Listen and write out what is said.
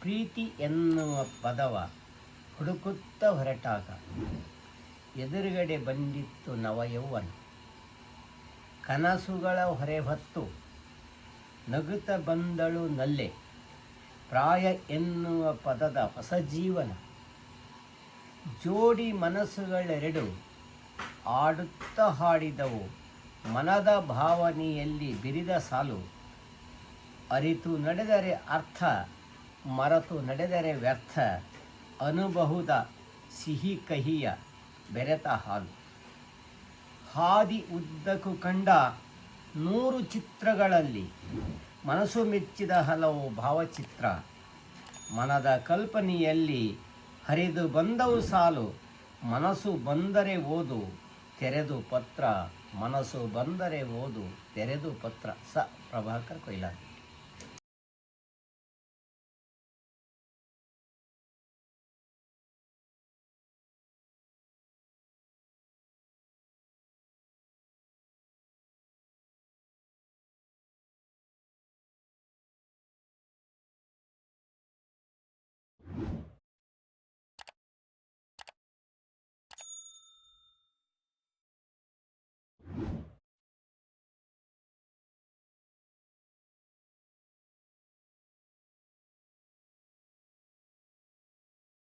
ಪ್ರೀತಿ ಎನ್ನುವ ಪದವ ಹುಡುಕುತ್ತ ಹೊರಟಾಗ ಎದುರುಗಡೆ ಬಂದಿತ್ತು ನವಯೌವನ ಕನಸುಗಳ ಹೊರೆ ಹೊತ್ತು ನಗುತ್ತ ಬಂದಳು ನಲ್ಲೆ. ಪ್ರಾಯ ಎನ್ನುವ ಪದದ ಹೊಸ ಜೀವನ. ಜೋಡಿ ಮನಸ್ಸುಗಳೆರಡು ಆಡುತ್ತ ಹಾಡಿದವು. ಮನದ ಭಾವನೆಯಲ್ಲಿ ಬಿರಿದ ಸಾಲು. ಅರಿತು ನಡೆದರೆ ಅರ್ಥ, ಮರೆತು ನಡೆದರೆ ವ್ಯರ್ಥ ಅನುಬಹುದ ಸಿಹಿ ಕಹಿಯ ಬೆರೆತ ಹಾಲು ಹಾದಿ ಉದ್ದಕ್ಕೂ ಕಂಡ ನೂರು ಚಿತ್ರಗಳಲ್ಲಿ ಮನಸ್ಸು ಮೆಚ್ಚಿದ ಹಲವು ಭಾವಚಿತ್ರ, ಮನದ ಕಲ್ಪನೆಯಲ್ಲಿ ಹರಿದು ಬಂದವು ಸಾಲು, ಮನಸ್ಸು ಬಂದರೆ ಓದು, ತೆರೆದು ಪತ್ರ, ಮನಸ್ಸು ಬಂದರೆ ಓದು, ತೆರೆದು ಪತ್ರ. ಸ. ಪ್ರಭಾಕರ್ ಕೊಯ್ಲಾರ್